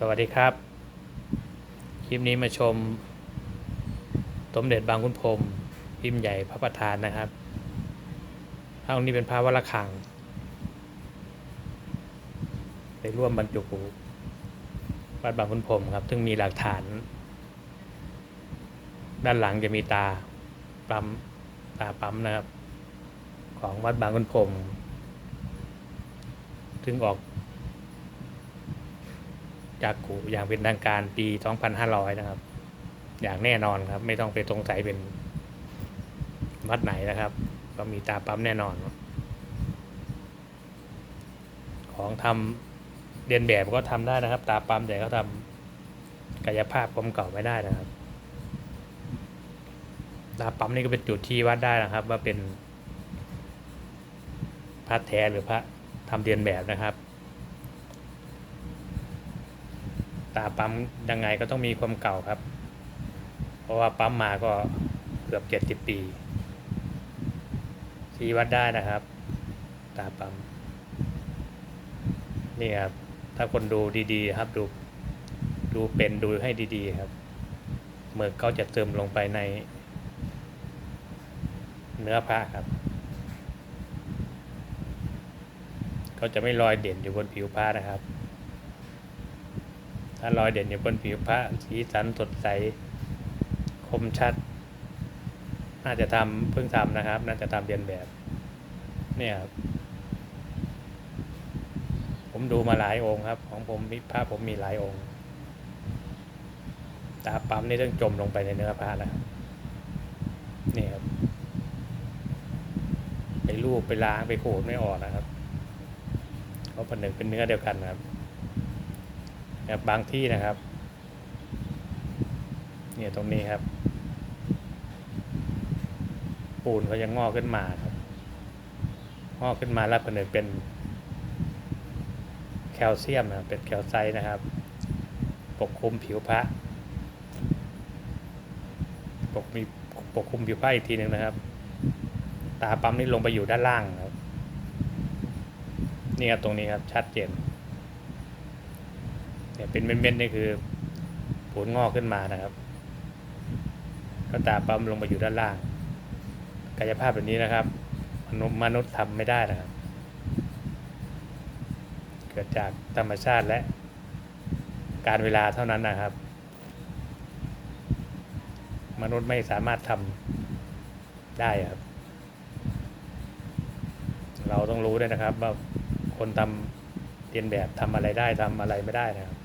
สวัสดีครับ คลิปนี้มาชม สมเด็จบางขุนพรมพิมพ์ใหญ่พระประธานนะครับพระองค์นี้เป็นพระวัดระฆังไปร่วมบรรจุวัดบางขุนพรมครับ ซึ่งมีหลักฐาน ด้านหลังจะมีตาปั๊มตาปั๊มนะครับ ของวัดบางขุนพรมซึ่งออก จากกูอย่างเป็นทางการปี 2500 นะครับ อย่างแน่นอนครับ ไม่ต้องไปสงสัยเป็นวัดไหนนะครับ ก็มีตาปั๊มแน่นอน ของทำเรียนแบบก็ทำได้นะครับ ตาปั๊มแต่เขาทำกายภาพความเก่าไม่ได้นะครับ ตาปั๊มนี่ก็เป็นจุดที่วัดได้นะครับ ว่าเป็นพระแท้หรือพระทำเรียนแบบนะครับ ตาปั๊มยังไงก็ต้องมีความเก่าครับ เพราะว่าปั๊มมาก็เกือบเจ็ดสิบปีชี้วัดได้นะครับ ตาปั๊มนี่ครับ ถ้าคนดูดีๆ ครับดูดูเป็นดูให้ดีๆครับเมื่อเขาจะเติมลงไปใน เนื้อผ้าครับเขาจะไม่ลอยเด่นอยู่บนผิวผ้านะครับ ถ้ารอยเด่นอยู่บนผิวพระสีสันสดใส คมชัด น่าจะทำเพิ่งทำนะครับ น่าจะทำเรียนแบบ เนี่ยครับผมดูมาหลายองค์ครับ ของผมมีพระผมมีหลายองค์ ตาปั๊มนี่ต้องจมลงไปในเนื้อพระแล้วครับนี่ครับ ไปลูบไปล้างไปโขดไม่ออกนะครับเพราะผนึกเป็นเนื้อเดียวกันนะครับ แบบบางที่นะครับ เนี่ยตรงนี้ครับ ปูนเขายังงอกขึ้นมาครับ งอกขึ้นมาแล้วผนึกเป็นแคลเซียมนะเป็นแคลไซต์นะครับ ปกคลุมผิวพระปกมีปกคลุมผิวพระอีกทีหนึ่งนะครับ ตาปั๊มนี่ลงไปอยู่ด้านล่างครับ นี่ครับตรงนี้ครับชัดเจน เนี่ยเป็นเม็ดๆนี่คือผลงอกขึ้นมานะครับก็ตาปั๊มลงมาอยู่ด้านล่าง กายภาพแบบนี้นะครับ มนุษย์มนุษย์ทำไม่ได้นะครับ เกิดจากธรรมชาติและการเวลาเท่านั้นนะครับ มนุษย์ไม่สามารถทำได้ครับ เราต้องรู้ด้วยนะครับ ว่าคนทำเรียนแบบทำอะไรได้ทำอะไรไม่ได้นะครับ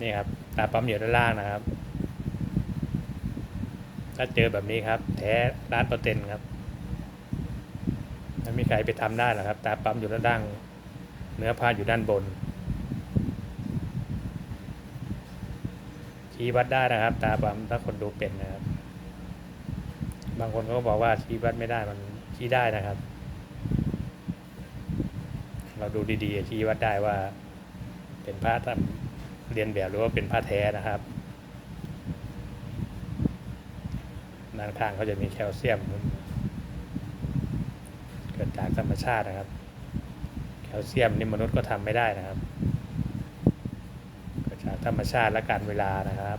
นี่ครับตาปั๊มอยู่ด้านล่างนะครับ ถ้าเจอแบบนี้ครับ แท้ล้านเปอร์เซ็นต์ครับไม่มีใครไปทำได้หรอกครับ ตาปั๊มอยู่ด้านล่างเนื้อผ้าอยู่ด้านบนชี้วัดได้นะครับ ตาปั๊มถ้าคนดูเป็นนะครับ บางคนก็บอกว่าชี้วัดไม่ได้มันชี้ได้นะครับ เราดูดีๆชี้วัดได้ว่าเป็นพระทำ เรียนแบบหรือว่าเป็นผ้าแท้นะครับด้านข้างเขาจะมีแคลเซียม เกิดจากธรรมชาตินะครับ แคลเซียมนี่มนุษย์ก็ทำไม่ได้นะครับ เกิดจากธรรมชาติและการเวลานะครับ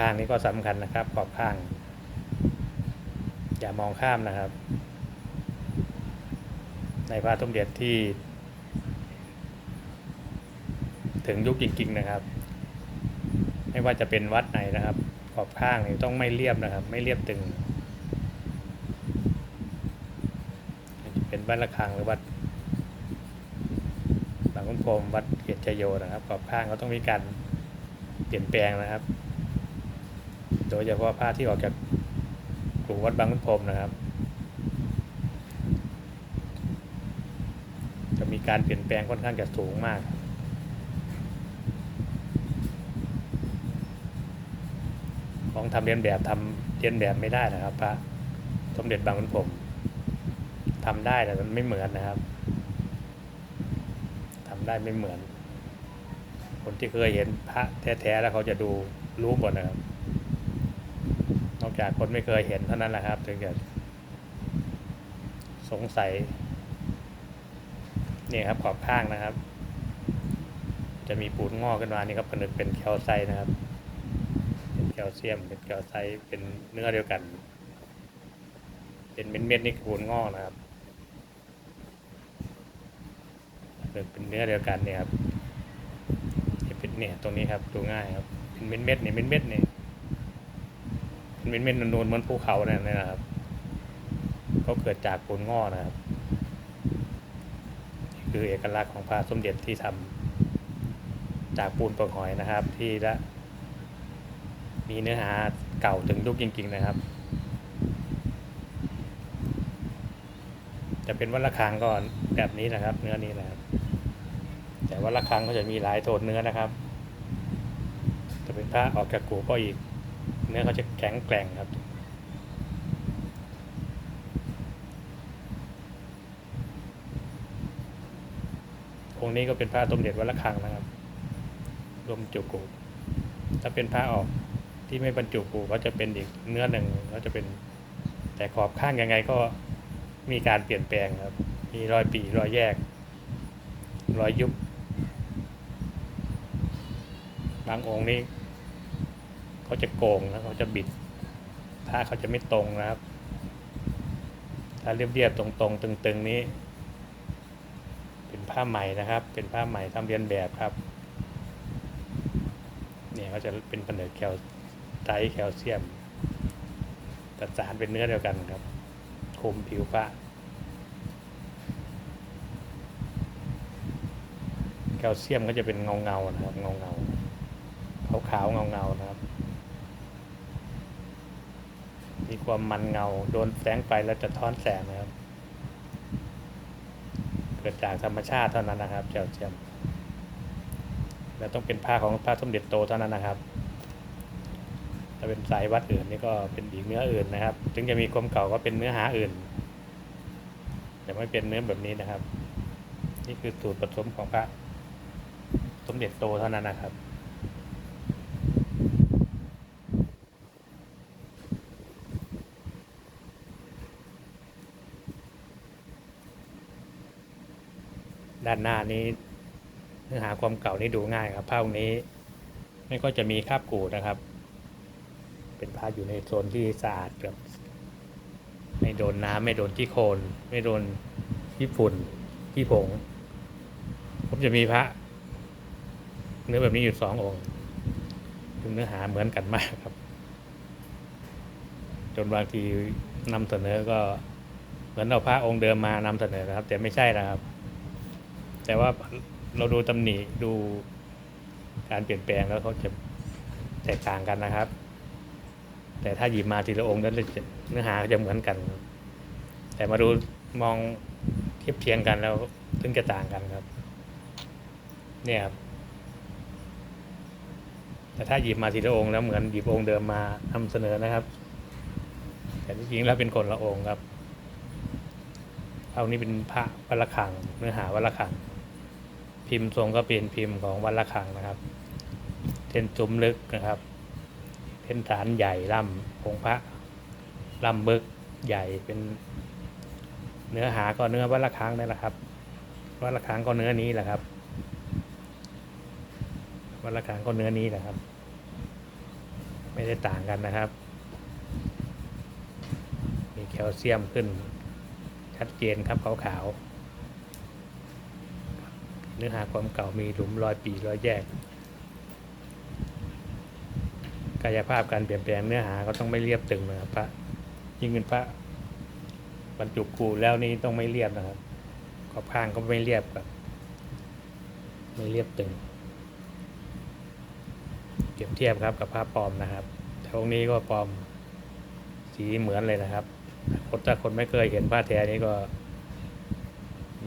ข้างนี้ก็สำคัญนะครับ ขอบข้าง อย่ามองข้ามนะครับ ในพระสมเด็จที่ ถึงยุคจริง ๆ นะครับ ไม่ว่าจะเป็นวัดไหนนะครับ ขอบข้างนี่ต้องไม่เรียบนะครับ ไม่เรียบตึงเป็นวัดระฆังหรือวัดบางขุนพรมวัดเกียรติชโยนะครับขอบข้างก็ต้องมีการเปลี่ยนแปลงนะครับ โดยเฉพาะผ้าที่ออกจากกลุ่มวัดบางขุนพรมนะครับ จะมีการเปลี่ยนแปลงค่อนข้างจะสูงมาก ของทำเรียนแบบทำเรียนแบบไม่ได้นะครับ พระสมเด็จบางขุนพรมทำได้แต่มันไม่เหมือนนะครับทำได้ไม่เหมือน คนที่เคยเห็นพระแท้ๆแล้วเขาจะดูรู้หมดนะครับน จากคนไม่เคยเห็นเท่านั้นแหละครับ ถึงจะสงสัยนี่ครับขอบข้างนะครับ จะมีปูนงอกขึ้นมานี่ครับผนึกเป็นแคลไซต์นะครับ เป็นแคลเซียม เป็นแคลไซต์เป็นเนื้อเดียวกัน เป็นเม็ดๆนี่ปูนงอกนะครับเป็นเนื้อเดียวกันเนี่ยครับเป็นเนี่ยตรงนี้ครับดูง่ายครับเป็นเม็ดๆเนี่ยเม็ดๆเนี่ย เป็นเม็ดนูนเหมือนภูเขาเนี่ยนะครับ ก็เกิดจากปูนงอนะครับ คือเอกลักษณ์ของพระสมเด็จที่ทำจากปูนเปลือกหอยนะครับ ที่ละมีเนื้อหาเก่าถึงยุคจริง ๆ นะครับ จะเป็นวัดระฆังก็แบบนี้นะครับ เนื้อนี้นะครับ แต่วัดระฆังก็จะมีหลายโทนเนื้อนะครับ จะเป็นพระออกจากกูก็อีก เนื้อเขาจะแข็งแกร่งครับ องค์นี้ก็เป็นพระสมเด็จวัดระฆังนะครับรวมจุกูถ้าเป็นพระออกที่ไม่บรรจุกูก็จะเป็นอีกเนื้อหนึ่งก็จะเป็นแต่ขอบข้างยังไงก็มีการเปลี่ยนแปลงครับ มีรอยปีรอยแยก รอยยุบ บางองค์นี้ เขาจะโกงแล้วเขาจะบิด ถ้าเขาจะไม่ตรงนะครับ ถ้าเรียบๆตรงๆ ตึงๆนี้ เป็นผ้าใหม่นะครับ เป็นผ้าใหม่ทำเรียนแบบครับ เนี่ยก็จะเป็นผนึกแคลไตแคลเซียมประสานเป็นเนื้อเดียวกันครับคุมผิวพระแคลเซียมก็จะเป็นเงาเงานะครับเงาเงาขาวขาวเงาเงานะครับ มี ความมันเงา โดนแสงไฟแล้วจะท้อนแสงนะครับ เกิดจากธรรมชาติเท่านั้นนะครับแคลเซียมและต้องเป็นผ้าของพระสมเด็จโตเท่านั้นนะครับ ถ้าเป็นสายวัดอื่นนี่ก็เป็นอีกเนื้ออื่นนะครับ ถึงจะมีความเก่าก็เป็นเนื้อหาอื่น แต่ไม่เป็นเนื้อแบบนี้นะครับ นี่คือสูตรผสมของพระสมเด็จโตเท่านั้นนะครับ ด้านหน้านี้ เนื้อหาความเก่านี่ดูง่ายครับผ้าองค์นี้ ไม่ก็จะมีคราบกูดนะครับ เป็นผ้าอยู่ในโซนที่สะอาดแบบไม่โดนน้ำไม่โดนที่โคลนไม่โดนที่ฝุ่นที่ผง ผมจะมีพระ เนื้อแบบนี้อยู่สององค์เนื้อหาเหมือนกันมากครับ จนบางทีนำเสนอก็เหมือนเอาพระองค์เดิมมานำเสนอนะครับ แต่ไม่ใช่นะครับ แต่ว่าเราดูตำหนิดูการเปลี่ยนแปลงแล้วเขาจะแตกต่างกันนะครับ แต่ถ้าหยิบมาทีละองค์นั้นเนื้อหาจะเหมือนกัน แต่มาดูมองเทียบเทียงกันแล้วถึงจะต่างกันครับ เนี่ยครับแต่ถ้าหยิบมาทีละองค์แล้วเหมือนหยิบองค์เดิมมานำเสนอนะครับ แต่ที่จริงแล้วเป็นคนละองค์ครับเอานี้เป็นพระวัดระฆังเนื้อหาวัดระฆัง พิมพ์ทรงก็เป็นพิมพ์ของวัดระฆังนะครับเส้นจุ้มลึกนะครับเป็นฐานใหญ่ล่ำองพระล่ำบึกใหญ่เป็น เนื้อหาก็เนื้อวัดระฆังนี่แหละครับวัดระฆังก็เนื้อนี้แหละครับวัดระฆังก็เนื้อนี้แหละครับ ไม่ได้ต่างกันนะครับ มีแคลเซียมขึ้นชัดเจนครับขาวๆ เนื้อหาความเก่ามีหลุมรอยปีรอยแยก กายภาพการเปลี่ยนแปลงเนื้อหาก็ต้องไม่เรียบตึงนะครับพระยิ่งเป็นพระบรรจุกูแล้วนี่ต้องไม่เรียบนะครับขอบข้างก็ไม่เรียบครับไม่เรียบตึงเปรียบเทียบครับกับภาพปลอมนะครับแต่องนี้ก็ปลอมสีเหมือนเลยนะครับคนถ้าคนไม่เคยเห็นผ้าแท้นี้ก็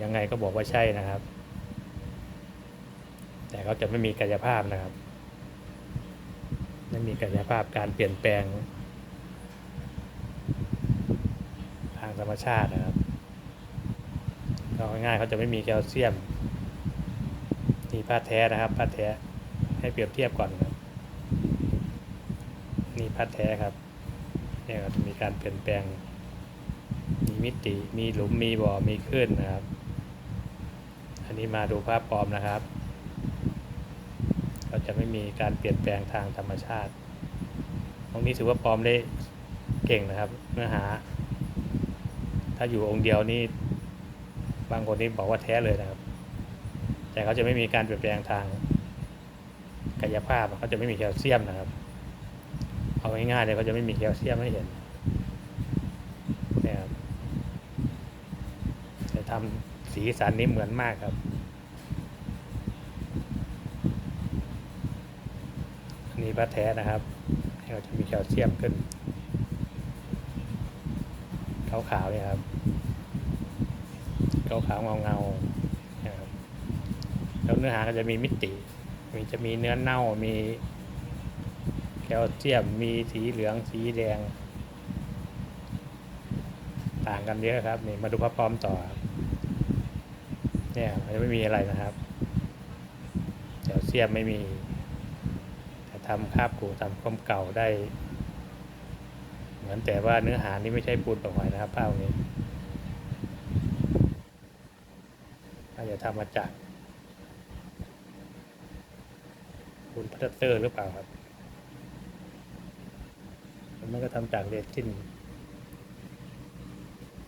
ยังไงก็บอกว่าใช่นะครับ แต่เขาจะไม่มีกายภาพนะครับ ไม่มีกายภาพการเปลี่ยนแปลง ทางธรรมชาตินะครับเอาง่ายเขาจะไม่มีแคลเซียมนี่ผ้าแท้นะครับผ้าแท้ให้เปรียบเทียบก่อนครับนี่ผ้าแท้ครับเนี่ยครับมีการเปลี่ยนแปลง มีมิติ มีหลุม มีบ่อ มีคลื่นนะครับ อันนี้มาดูภาพปลอมนะครับ จะไม่มีการเปลี่ยนแปลงทางธรรมชาติ ตรงนี้ถือว่าปลอมได้เก่งนะครับ เนื้อหา ถ้าอยู่องค์เดียวนี่บางคนนี่บอกว่าแท้เลยนะครับ แต่เขาจะไม่มีการเปลี่ยนแปลงทางกายภาพเขาจะไม่มีแคลเซียมนะครับ เอาง่ายๆเลยเขาจะไม่มีแคลเซียมให้เห็นนี่ยครับจะทำสีสันนี้เหมือนมากครับีพระแท้นะครับเราจะมีแคลเซียมขึ้นขาวๆเนี่ยครับขาวๆเงาๆนะครับแล้วเนื้อหาก็จะมีมิติ มีจะมีเนื้อเน่ามีแคลเซียมมีสีเหลืองสีแดง ต่างกันเยอะครับนี่มาดูพระปลอมต่อเนี่ยมันจะไม่มีอะไรนะครับแคลเซียมไม่มี ทำคาบกูทำความเก่าได้ เหมือนแต่ว่าเนื้อหานี่ไม่ใช่ปูนเปล่าหอยนะครับภาพนี้น่าจะทำมาจากคุณพัตเตอร์หรือเปล่าครับมันก็ทำจากเรซิน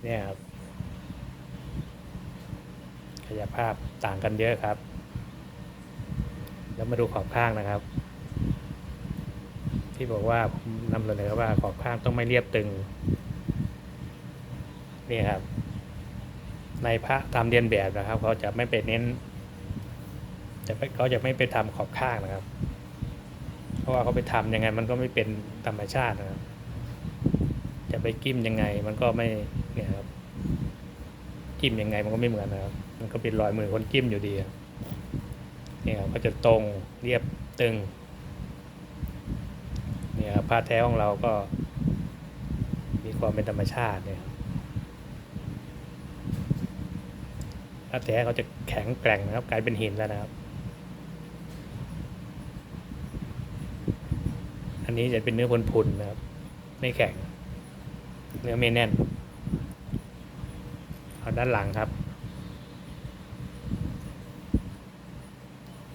เนี่ยครับขยายภาพต่างกันเยอะครับ แล้วมาดูขอบข้างนะครับ ที่บอกว่านำเสนอว่าขอบข้างต้องไม่เรียบตึง นี่ครับ ในพระตามเรียนแบบนะครับ เขาจะไม่ไปเน้น จะไม่เขาจะไม่ไปทำขอบข้างนะครับ เพราะว่าเขาไปทำยังไง มันก็ไม่เป็นธรรมชาตินะครับ จะไปกิ้มยังไง มันก็ไม่เนี่ยครับกิ้มยังไงมันก็ไม่เหมือนนะครับ มันก็เป็นรอยมือคนกิ้มอยู่ดีนี่ครับก็จะตรงเรียบตึง เนี่ยครับผ้าแท้ของเราก็ มีความเป็นธรรมชาติเนี่ยครับผ้าแท้เขาจะแข็งแกร่งนะครับ กลายเป็นหินแล้วนะครับ อันนี้จะเป็นเนื้อพุนๆนะครับ ไม่แข็ง เนื้อไม่แน่นเอาด้านหลังครับ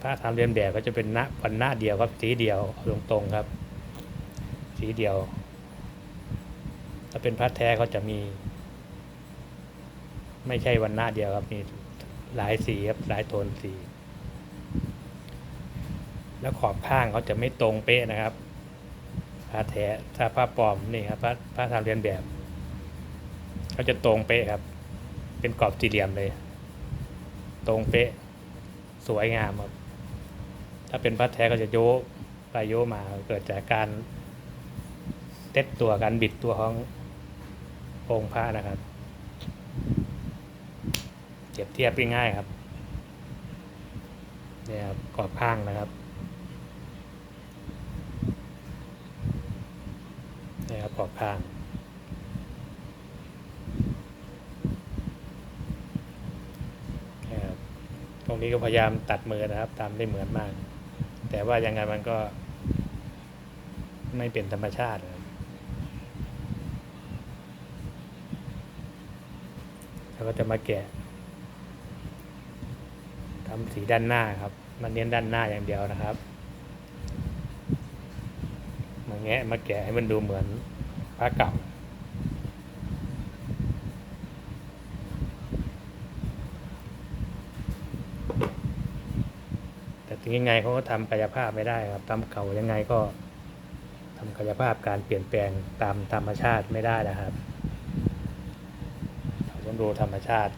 ถ้าทำเรียนแบบก็จะเป็นหน้าวันหน้าเดียวครับสีเดียวเอาตรงๆครับ สีเดียว ถ้าเป็นพัดแท้เขาจะมี ไม่ใช่วันหน้าเดียวครับ มีหลายสีครับหลายโทนสี แล้วขอบข้างเขาจะไม่ตรงเป๊ะนะครับผ้าแท้ถ้าผ้าปลอมนี่ครับผ้าผ้าทำเรียนแบบเขาจะตรงเป๊ะครับ เป็นกรอบสี่เหลี่ยมเลย ตรงเป๊ะ สวยงามครับถ้าเป็นผ้าแท้ก็จะโยไปโยมาเกิดจากการ เต็ดตัวการบิดตัวขององค์พระนะครับเก็บเทียบง่ายครับเนี่ยครับกรอบข้างนะครับเนี่ยครับกรอบข้างนี่ครับตรงนี้ก็พยายามตัดมือนะครับทำได้เหมือนมาก แต่ว่ายังไงมันก็ไม่เป็นธรรมชาตินะครับ แล้วก็จะมาแกะทำสีด้านหน้าครับ มันเน้นด้านหน้าอย่างเดียวนะครับ มาแงะมาแกะให้มันดูเหมือนพระเก่าแต่ถึงยังไงเขาก็ทำกายภาพไม่ได้ครับทำเก่ายังไงก็ทำกายภาพการเปลี่ยนแปลงตามธรรมชาติไม่ได้นะครับ ดูธรรมชาติ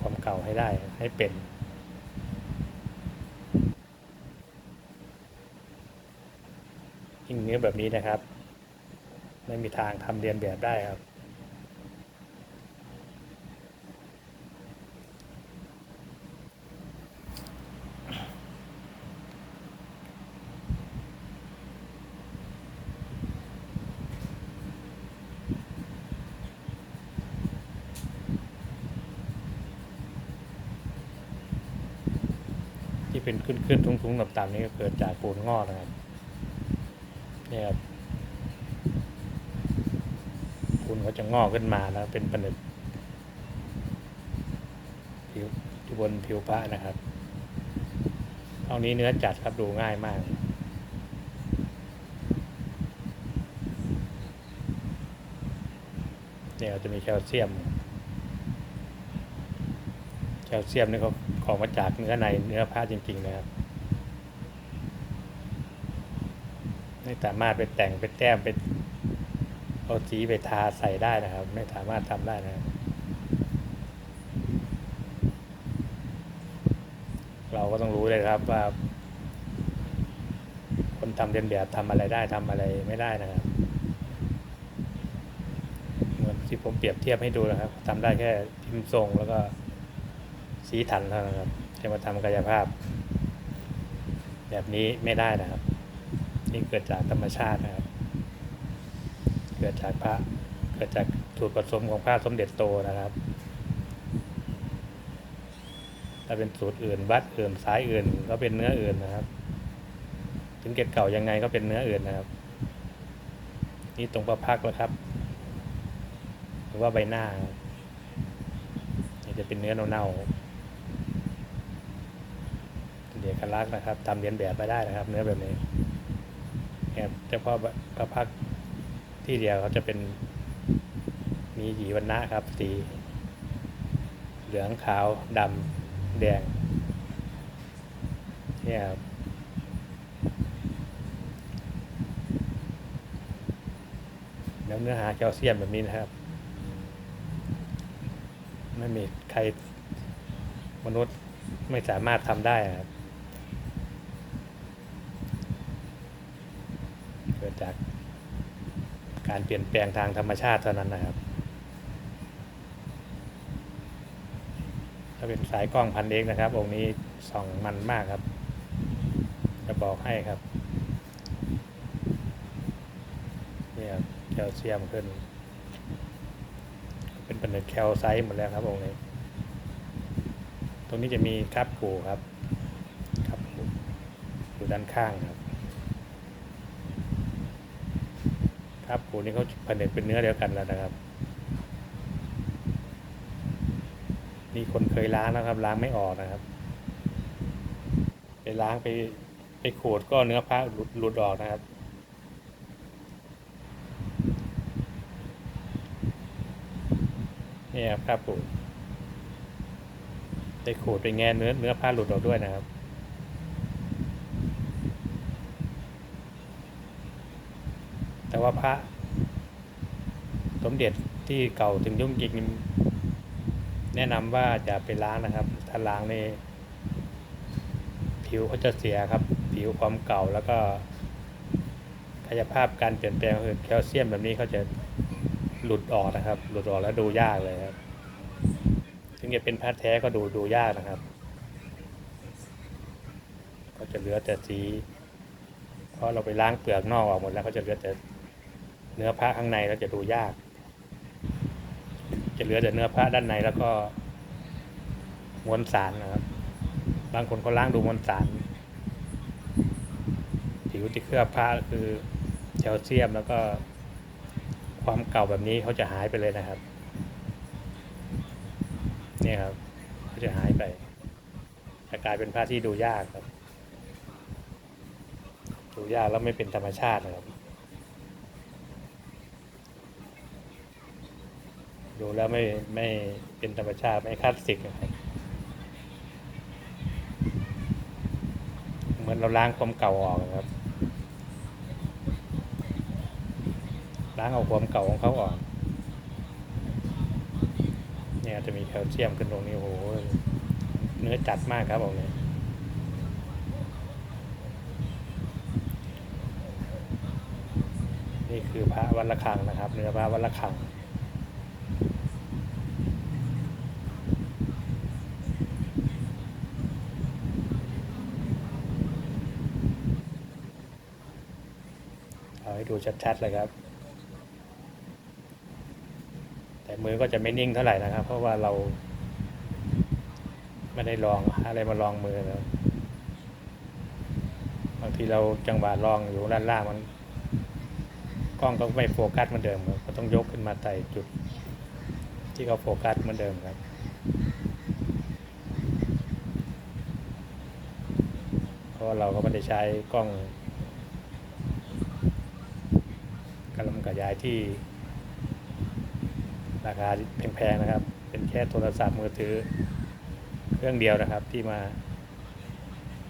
ความเก่าให้ได้ให้เป็นยิ่งเนื้อแบบนี้นะครับ ไม่มีทางทำเรียนแบบได้ครับ ที่เป็นขึ้นขึ้นทุ้งทุ้งๆต่ำๆนี่ก็เกิดจากปูนงอกนะครับเนี่ยครับคุณเขาจะงอกขึ้นมาแล้วเป็นผนึกผิวที่บนผิวพระนะครับเท่านี้เนื้อจัดครับดูง่ายมากเนี่ยจะมีแคลเซียม แคลเซียมนี่เขาของมาจากเนื้อในเนื้อผ้าจริงๆนะครับไม่สามารถไปแต่งไปแต้มไปเอาสีไปทาใส่ได้นะครับ ไม่สามารถทำได้นะครับเราก็ต้องรู้เลยครับว่า คนทำเรียนแบบทำอะไรได้ทำอะไรไม่ได้นะครับเหมือนที่ผมเปรียบเทียบให้ดูนะครับทำได้แค่พิมพ์ทรงแล้วก็ สีถันเท่านั้นครับจะมาทำกายภาพ แบบนี้ไม่ได้นะครับ นี่เกิดจากธรรมชาตินะครับ เกิดจากพระเกิดจากสูตรผสมของพระสมเด็จโตนะครับถ้าเป็นสูตรอื่นวัดอื่นสายอื่นก็เป็นเนื้ออื่นนะครับ ถึงเกตเก่ายังไงก็เป็นเนื้ออื่นนะครับ นี่ตรงประพักแล้วครับหรือว่าใบหน้าจะเป็นเนื้อเน่าๆ เป็นเอกลักษณ์นะครับทำเรียนแบบไปได้นะครับ เนื้อแบบนี้ครับเฉพาะพระพักที่เดียวเขาจะเป็นมีหยีวันนะครับ สี เหลืองขาวดำแดงเนี่ยครับแล้วเนื้อหาแคลเซียมแบบนี้นะครับ ไม่มีใครมนุษย์ไม่สามารถทำได้ครับ เกิ ดจากการเปลี่ยนแปลงทางธรรมชาติเท่านั้นนะครับ ถ้าเป็นสายกล้องพันเอกนะครับ องค์นี้ส่องมันมากครับ จะบอกให้ครับนี่ครับแคลเซียมขึ้น เป็นผนึกแคลไซต์หมดแล้วครับองค์นี้ ตรงนี้จะมีครับกูครับครับกูอยู่ด้านข้างครับ ครับกูนี่เขาผนึกเป็นเนื้อเดียวกันแล้วนะครับนี่คนเคยล้างแล้วครับ ล้างไม่ออกนะครับ ไปล้างไปไปขูดก็เนื้อผ้าหลุดหลุดออกนะครับ นี่ครับครับผมไปขูดไปแงเนื้อเนื้อผ้าหลุดออกด้วยนะครับ แต่ ว่าพระ สมเด็จที่เก่าถึงยุ่งจริงนี่แนะนำว่าจะไปล้างนะครับ ถ้าล้างในผิวเขาจะเสียครับ ผิวความเก่าแล้วก็กายภาพการเปลี่ยนแปลงคือแคลเซียมแบบนี้เขาจะหลุดออกนะครับ หลุดออกแล้วดูยากเลยครับ ถึงจะเป็นพระแท้ก็ดูดูยากนะครับ ก็จะเหลือแต่สี เพราะเราไปล้างเปลือกนอกออกหมดแล้วก็จะเหลือแต่ เนื้อพระข้างในแล้วจะดูยาก จะเหลือแต่เนื้อพระด้านในแล้วก็มวลสารนะครับ บางคนเขาล้างดูมวลสารผิวที่เคลือบพระคือแคลเซียมแล้วก็ความเก่าแบบนี้เขาจะหายไปเลยนะครับ เนี่ยครับเขาจะหายไปจะกลายเป็นพระที่ดูยากครับ ดูยากแล้วไม่เป็นธรรมชาตินะครับ ดูแล้วไม่ไม่เป็นธรรมชาติไม่คลาสสิกนะเหมือนเราล้างความเก่าออกครับ ล้างเอาความเก่าของเขาออก เนี่ยจะมีแคลเซียมขึ้นตรงนี้โอ้โหเนื้อจัดมากครับผมเนี่ยนี่คือพระวัดระฆังนะครับ เนื้อพระวัดระฆัง เอาให้ดูชัดๆเลยครับ แต่มือก็จะไม่นิ่งเท่าไหร่นะครับ เพราะว่าเราไม่ได้ลองอะไรมาลองมือแล้วบางทีเราจังหวะลองอยู่ด้านล่างมันกล้องก็ไม่โฟกัสเหมือนเดิมก็ต้องยกขึ้นมาใส่จุด ที่เขาโฟกัสเหมือนเดิมครับเพราะเราก็ไม่ได้ใช้กล้องกระลำกระ ยายที่ ราคาแพงๆนะครับ เป็นแค่โทรศัพท์มือถือเครื่องเดียวนะครับที่มา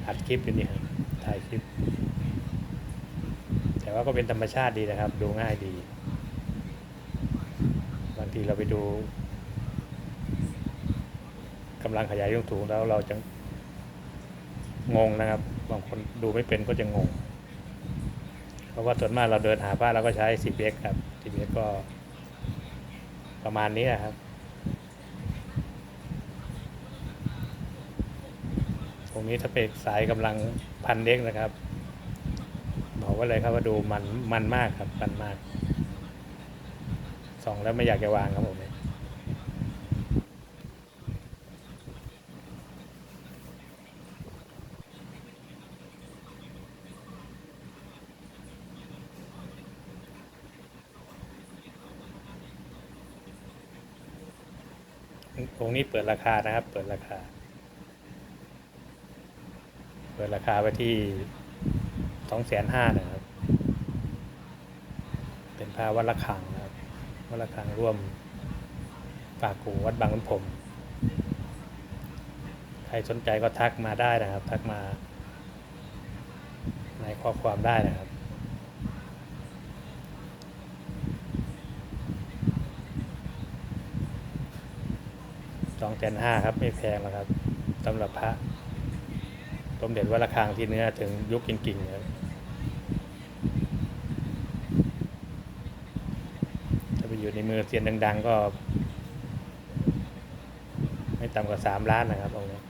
อัดคลิปอยู่นี่ครับถ่ายคลิป แต่ว่าก็เป็นธรรมชาติดีนะครับ ดูง่ายดี บางทีเราไปดูกำลังขยายยงถูงแล้วเราจะงงนะครับ บางคนดูไม่เป็นก็จะงง ราะว่าส่วนมากเราเดินหาผ้าเราก็ใช้ CPX ครับ CPX ก็ประมาณนี้นะครับ ตรงนี้ถ้าเป็นสายกำลังพันเล็กนะครับบอกว่าเลยครับว่าดูมันมันมากครับมันมากส่องแล้วไม่อยากจะวางครับผม ตรงนี้เปิดราคานะครับ เปิดราคา เปิดราคาไว้ที่สองแสนห้านะครับ เป็นพระวัดระฆังนะครับวัดระฆังร่วมปากกูวัดบางขุนพรมใครสนใจก็ทักมาได้นะครับ ทักมา ในข้อความได้นะครับ ส องแสนห้าครับ ไม่แพงหรอกครับสำหรับพระสมเด็จวัดระฆังที่เนื้อถึงยุคจริงๆครับถ้าไปอยู่ในมือเซียนดัง ๆ ก็ ไม่ต่ำกว่าสามล้านนะครับองค์นี้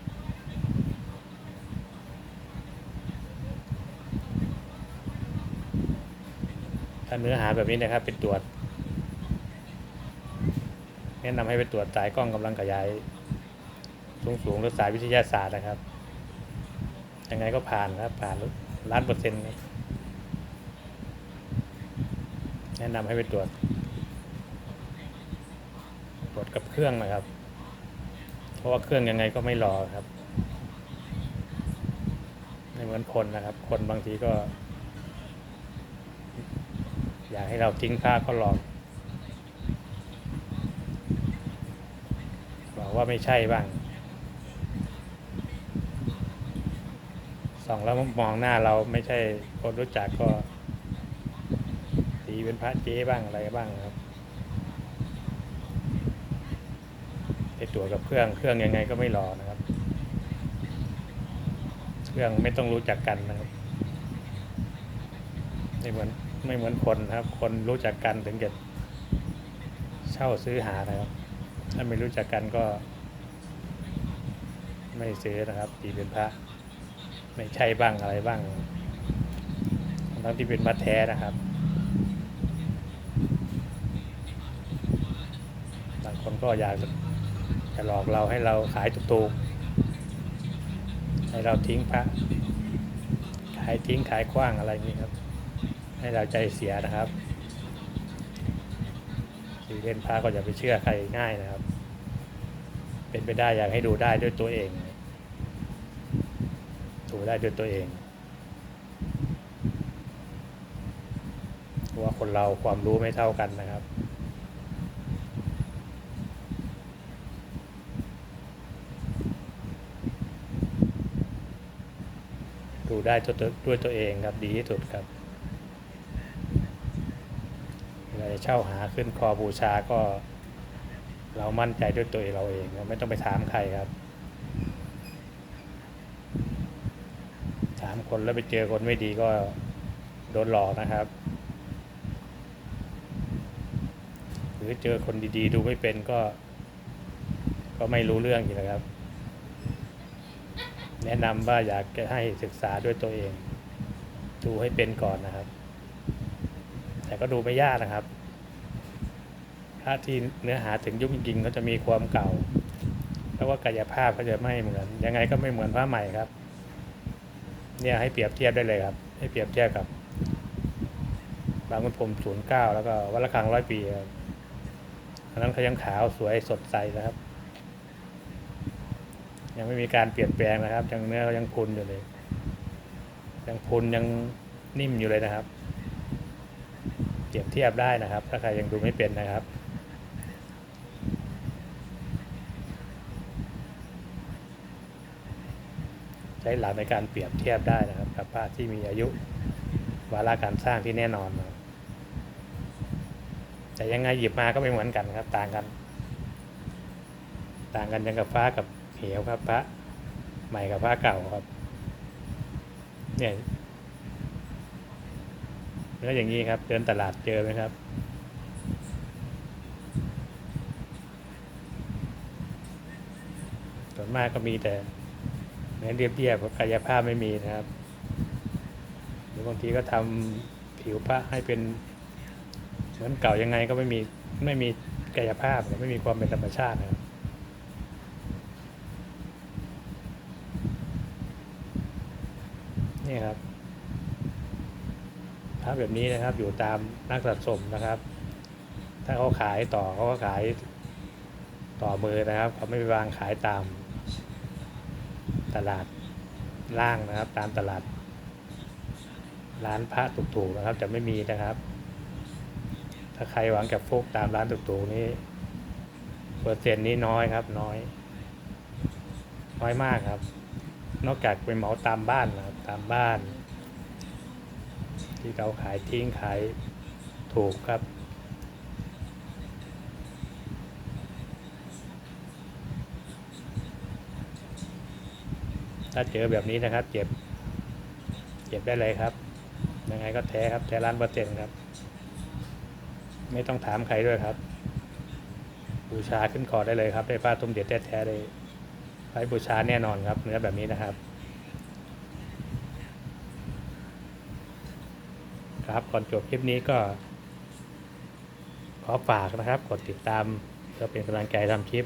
ถ้าเนื้อหาแบบนี้นะครับเป็นตรวจ นะนำให้ไปตรวจสายกล้องกำลังขยาย สูงๆหรือสายวิทยาศาสตร์นะครับ ยังไงก็ผ่านครับ ผ่านล้านเปอร์เซ็นต์แนะนำให้ไปตรวจ ตรวจกับเครื่องนะครับ เพราะว่าเครื่องยังไงก็ไม่รอครับไม่เหมือนคนนะครับ คนบางทีก็ อยากให้เราทิ้งผ้าก็ลองบอก ว่าไม่ใช่บ้างส่องแล้วมองหน้าเราไม่ใช่คนรู้จักก็ตีเป็นพระเจ๊บ้างอะไรบ้างครับไปตรวจกับเครื่องเครื่องยังไงก็ไม่รอนะครับ เครื่องไม่ต้องรู้จักกันนะครับไม่เหมือนไม่เหมือนคนนะครับ คนรู้จักกันถึงจะเช่าซื้อหานะครับ ถ้าไม่รู้จักกันก็ ไม่ซื้อนะครับตีเป็นพระ ไม่ใช่บ้างอะไรบ้างทั้งที่เป็นพระแท้นะครับบางคนก็อยากจะหลอกเราให้เราขายถูกๆให้เราทิ้งพระขายทิ้งขายกว้างอะไรนี้ครับ ให้เราใจเสียนะครับ สีเล่นพระก็อย่าไปเชื่อใครง่ายนะครับ เป็นไปได้อยากให้ดูได้ด้วยตัวเอง ดูได้ด้วยตัวเองเพราะว่าคนเราความรู้ไม่เท่ากันนะครับดูได้ด้วยตัวด้วยตัวเองครับดีที่สุดครับ เช่าหาขึ้นคอบูชาก็ เรามั่นใจด้วยตัวเราเองครับไม่ต้องไปถามใครครับ ถามคนแล้วไปเจอคนไม่ดีก็โดนหลอกนะครับ หรือเจอคนดีๆ ดูไม่เป็นก็ ก็ไม่รู้เรื่องอีกนะครับ แนะนำว่าอยากให้ศึกษาด้วยตัวเอง ดูให้เป็นก่อนนะครับแต่ก็ดูไม่ยากนะครับ พระที่เนื้อหาถึงยุคจริงๆเขาจะมีความเก่า แล้วว่ากายภาพเขาจะไม่เหมือน ยังไงก็ไม่เหมือนพระใหม่ครับ เนี่ยให้เปรียบเทียบได้เลยครับ ให้เปรียบเทียบกับบางขุนพรมศูนย์เก้าแล้วก็วัดระฆังร้อยปีครับอันนั้นเขายังขาวสวยสดใสนะครับ ยังไม่มีการเปลี่ยนแปลงนะครับ ยังเนื้อเขายังพุนอยู่เลย ยังพุนยังนิ่มอยู่เลยนะครับเปรียบเทียบได้นะครับ ถ้าใครยังดูไม่เป็นนะครับ ใช้หลักในการเปรียบเทียบได้นะครับ กับพระที่มีอายุวาระการสร้างที่แน่นอนนะแต่ยังไงหยิบมาก็ไม่เหมือนกันครับ ต่างกัน ต่างกันยังกับฟ้ากับเหวครับพระใหม่กับพระเก่าครับ เนี่ยเนื้ออย่างนี้ครับเดินตลาดเจอไหมครับส่วนมากก็มีแต่ เนื้อเรียบๆกายภาพไม่มีนะครับ หรือบางทีก็ทำผิวพระให้เป็นเหมือนเก่ายังไงก็ไม่มีไม่มีกายภาพไม่มีความเป็นธรรมชาตินะครับนี่ครับภาพแบบนี้นะครับอยู่ตามนักสะสมนะครับ ถ้าเขาขายต่อเขาก็ขายต่อมือนะครับเขาไม่ไปวางขายตาม ตลาดล่างนะครับ ตามตลาด ร้านพระถูกๆนะครับ จะไม่มีนะครับ ถ้าใครหวังจะฟุกตามร้านถูกๆนี้เปอร์เซ็นต์นี้น้อยครับ น้อย น้อยมากครับ นอกจากเป็นเหมาตามบ้านนะครับ ตามบ้าน ที่เขาขายทิ้งขายถูกครับ ถ้าเจอแบบนี้นะครับเก็บเก็บได้เลยครับ ยังไงก็แท้ครับ แท้ล้านเปอร์เซ็นต์ครับ ไม่ต้องถามใครด้วยครับ บูชาขึ้นคอได้เลยครับ ได้ผ้าตุ้มเด็ดแท้ๆเลยไว้บูชาแน่นอนครับ เนื้อแบบนี้นะครับ ครับก่อนจบคลิปนี้ก็ ขอฝากนะครับ กดติดตามเพื่อเป็นกำลังใจทำคลิป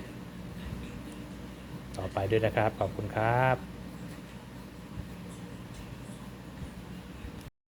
ต่อไปด้วยนะครับ ขอบคุณครับ